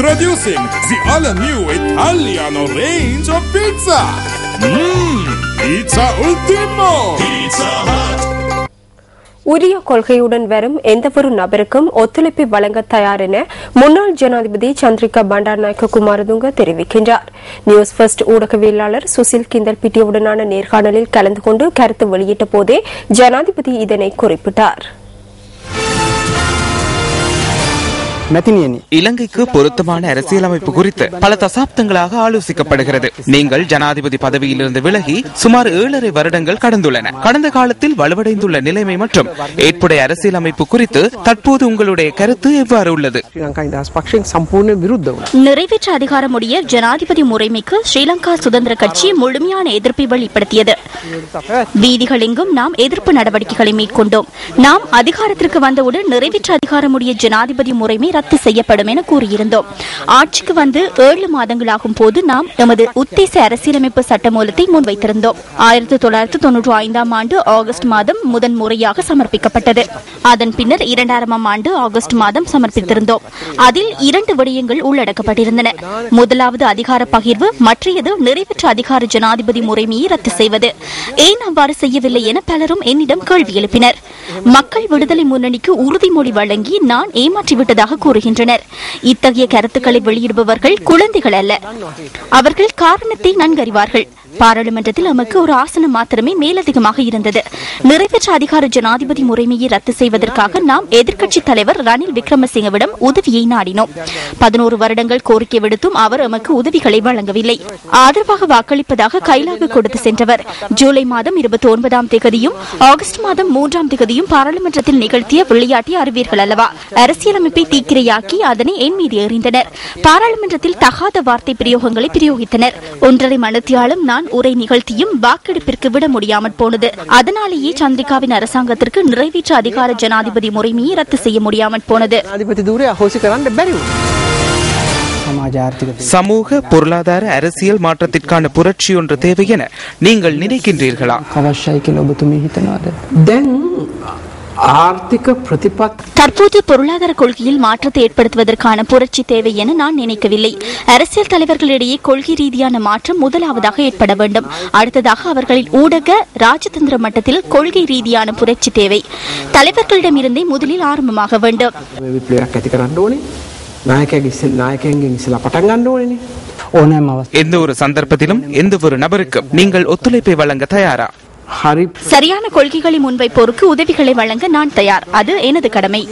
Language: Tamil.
Introducing the all-new Italiano range of pizza. Mmm, Pizza Ultimo. Pizza Hut. உரிய கொள்கையுடன் வரும் எந்தவொரு நபருக்கும் ஒத்துழைப்பை வழங்க தயார் என முன்னாள் ஜனாதிபதி சந்திரிகா பண்டாரநாயக்க குமாரதுங்க தெரிவிக்கின்றார் நியூஸ் ஃபர்ஸ்ட் ஊடகவியலாளர் சுசில் கிந்தல் பிட்டியுடனான நேர்காணலில் கலந்து கொண்டு கருத்து வெளியிட்ட போதே ஜனாதிபதி இதனை குறிப்பிட்டார் இலங்கைக்கு பொருத்தமான அரசியலமைப்பு குறித்து பல தசாப்தங்களாக ஆலோசிக்கப்படுகிறது. நீங்கள் ஜனாதிபதி பதவியிலிருந்து விலகி சுமார் ஏழரை வருடங்கள் கடந்துள்ளன. கடந்த காலத்தில் வலுவடைந்துள்ள நிலைமை மற்றும் ஏற்புடைய அரசியலமைப்பு குறித்து தற்போது உங்களுடைய கருத்து எவ்வாறு உள்ளது? நிறைவேற்ற அதிகாரமுடைய ஜனாதிபதி முறைமைக்கு ஸ்ரீலங்கா சுதந்திர கட்சி முழுமையான எதிர்ப்பை வெளிப்படுத்தியது. வீதிகள் எங்கும் நாம் எதிர்ப்பு நடவடிக்கைகளை மேற்கொண்டோம். நாம் அதிகாரத்திற்கு வந்தவுடன் நிறைவேற்ற அதிகாரமுடைய ஜனாதிபதி முறைமை ரத்து செய்யப்படும் என கூறியிருந்தோம். ஆட்சிக்கு வந்து ஏழு மாதங்களாகும் போது நாம் எமது உத்தேச அரசியலமைப்பு சட்டமூலத்தை முன்வைத்திருந்தோம். ஆயிரத்தி தொள்ளாயிரத்தி தொன்னூற்றி ஐந்தாம் ஆண்டு ஆகஸ்ட் மாதம் முதன் முறையாக சமர்ப்பிக்கப்பட்டது. அதன் பின்னர் இரண்டாயிரமாம் ஆண்டு ஆகஸ்ட் மாதம் சமர்ப்பித்திருந்தோம். அதில் இரண்டு விடயங்கள் உள்ளடக்கப்பட்டிருந்தன. முதலாவது அதிகார பகிர்வு மற்றையது நிறைவேற்ற அதிகார ஜனாதிபதி முறைமையை ரத்து செய்வது. ஏன் அவ்வாறு செய்யவில்லை என பலரும் என்னிடம் கேள்வி எழுப்பினர். மக்கள் விடுதலை முன்னணிக்கு உறுதிமொழி வழங்கி நான் ஏமாற்றிவிட்டதாக கூறுகின்றனர். இத்தகைய கருத்துக்களை வெளியிடுபவர்கள் குழந்தைகள் அல்ல. அவர்கள் காரணத்தை நன்கறிவார்கள். பாராளுமன்றத்தில் நமக்கு ஒரு ஆசனம் மாத்திரமே மேலதிகமாக இருந்தது. நிறைவேற்ற அதிகார ஜனாதிபதி முறைமையை ரத்து செய்வதற்காக நாம் எதிர்க்கட்சித் தலைவர் ரணில் விக்ரமசிங்கவிடம் உதவியை நாடினோம். பதினோரு வருடங்கள் கோரிக்கை விடுத்தும் அவர் எமக்கு உதவிகளை வழங்கவில்லை. ஆதரவாக வாக்களிப்பதாக கைலாக கொடுத்து சென்றவர். ஜூலை மாதம் இருபத்தி ஒன்பதாம் தேதியும் ஆகஸ்ட் மாதம் மூன்றாம் தேதியும் பாராளுமன்றத்தில் நிகழ்த்திய விளையாட்டை அறிவீர்கள் அல்லவா? அரசியலமைப்பை தீக்கிரையாக்கி அதனை என் மீது எறிந்தனர். பாராளுமன்றத்தில் தகாத வார்த்தை பிரயோகங்களை பிரயோகித்தனர். ஒன்றரை மனத்தியாலும் நான் உரை நிகழ்த்தியும் வாக்கெடுப்பிற்கு விட முடியாமல் போனது. அதனாலேயே சந்திரிகாவின் அரசாங்கத்திற்கு நிறைவேற்ற அதிகார ஜனாதிபதி முறைமையை ரத்து செய்ய முடியாமல் போனது. சமூக பொருளாதார அரசியல் மாற்றத்திற்கான புரட்சி ஒன்று தேவை என நீங்கள் நினைக்கின்றீர்களா? தற்போது பொருளாதார கொள்கையில் மாற்றத்தை ஏற்படுத்துவதற்கான புரட்சி தேவை என நான் நினைக்கவில்லை. அரசியல் தலைவர்களிடையே கொள்கை ரீதியான மாற்றம் முதலாவதாக ஏற்பட வேண்டும். அடுத்ததாக அவர்களின் ஊடக ராஜதந்திர மட்டத்தில் கொள்கை ரீதியான புரட்சி தேவை. தலைவர்களிடம் இருந்தே முதலில் ஆரம்பமாக வேண்டும். எந்த ஒரு சந்தர்ப்பத்திலும் எந்த ஒரு நபருக்கும் நீங்கள் ஒத்துழைப்பை வழங்க தயாரா? சரியான கொள்கைகளை முன்வைப்போருக்கு உதவிகளை வழங்க நான் தயார். அது எனது கடமை.